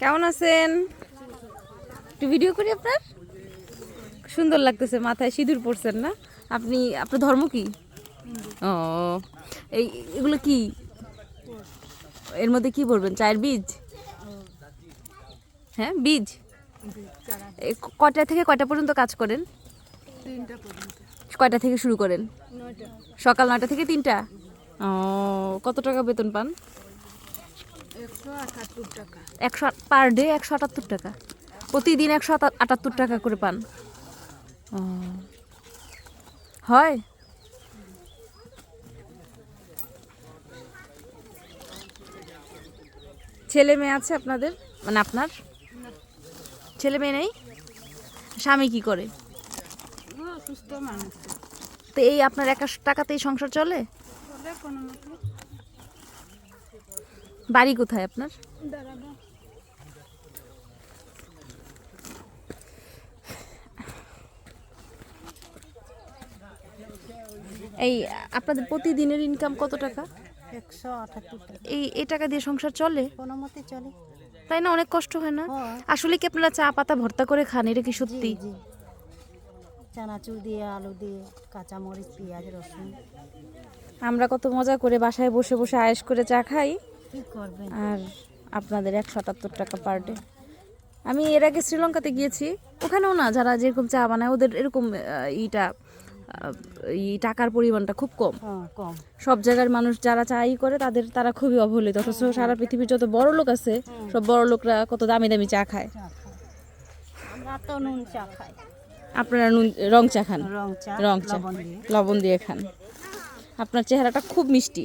কেমন আছেন? একটু ভিডিও করি আপনার? সুন্দর লাগতেছে, মাথায় সিঁদুর পড়ছেন না? আপনি, আপনার ধর্ম কি? ও, এই, এগুলো কি? এর মধ্যে কি বলবেন? চায়ের বীজ? হ্যাঁ বীজ? এই ক- থেকে কয়টা পর্যন্ত কাজ করেন? কয়টা থেকে শুরু করেন? সকাল নয়টা থেকে তিনটা? ও, কত টাকা বেতন পান? একশো পার ডে একশো আটাত্তর টাকা। প্রতিদিন একশো আটাত্তর টাকা করে পান। হয়? ছেলে মেয়ে আছে আপনাদের? মানে আপনার? ছেলে মেয়ে নেই? স্বামী কি করে? তো। এই আপনার একা টাকাতেই সংসার চলে? বাড়ি কোথায় আপনার? এই আপনাদের প্রতিদিনের ইনকাম কত টাকা? একশো এই এই টাকা দিয়ে সংসার চলে? কোনো মতে চলে। তাই না? অনেক কষ্ট হয় না? আসলে কি আপনারা চা পাতা ভর্তা করে খান? এটা কি সত্যি? চানাচুর দিয়ে আলু দিয়ে কাঁচামরিচ পেঁয়াজ রসুন। আমরা কত মজা করে বাসায় বসে বসে আয়েশ করে চা খাই। আর আপনাদের একশো আটাত্তর টাকা পার ডে আমি এর আগে শ্রীলঙ্কাতে গিয়েছি ওখানেও না যারা যেরকম চা বানায় ওদের এরকম ইটা এই টাকার পরিমাণটা খুব কম। হ্যাঁ কম। সব জায়গার মানুষ যারা চাই করে তাদের তারা খুবই অবহেলিত। অথচ সারা পৃথিবীর যত বড় লোক আছে সব বড় লোকরা কত দামি দামি চা খায়। আমরা তো নুন চা খাই। আপনারা নুন রং চা খান? রং চা লবণ দিয়ে। খান। আপনার চেহারাটা খুব মিষ্টি।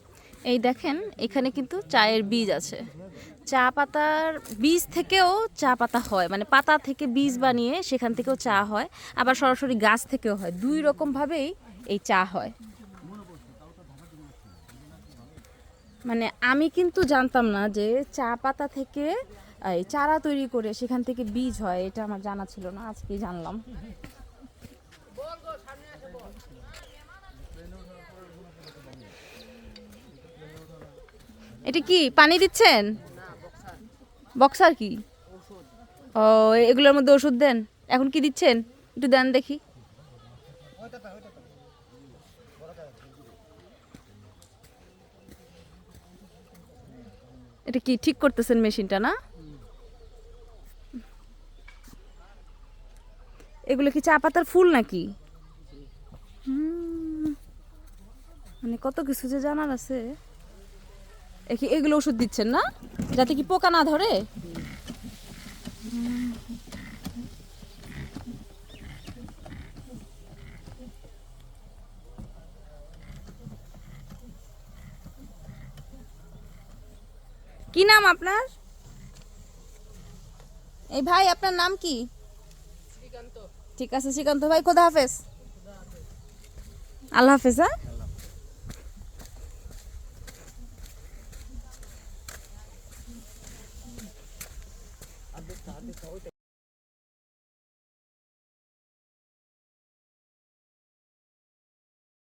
এই দেখেন, এখানে কিন্তু চায়ের বীজ আছে। চা পাতার বীজ থেকেও চা পাতা হয় মানে পাতা থেকে বীজ বানিয়ে সেখান থেকেও চা হয়, আবার সরাসরি গাছ থেকেও হয়। দুই রকম ভাবেই এই চা হয়। মানে আমি কিন্তু জানতাম না যে চা পাতা থেকে, এই চারা তৈরি করে সেখান থেকে বীজ হয়, এটা আমার জানা ছিল না, আজকেই জানলাম। এটা কি, পানি দিচ্ছেন? বক্সার কি? ও, এগুলোর মধ্যে ওষুধ দেন। এখন কি দিচ্ছেন? একটু দেন দেখি। এটা কি, ঠিক করতেছেন মেশিনটা না? এগুলো কি চা পাতার ফুল নাকি? মানে কত কিছু যে জানার আছে। এগুলো ওষুধ দিচ্ছেন না? যাতে কি পোকা না ধরে? কি নাম আপনার? এই ভাই আপনার নাম কি? ঠিক আছে শ্রীকান্ত ভাই খোদা হাফেজ। আল্লাহ হাফেজ হ্যাঁ? 你咋没早点？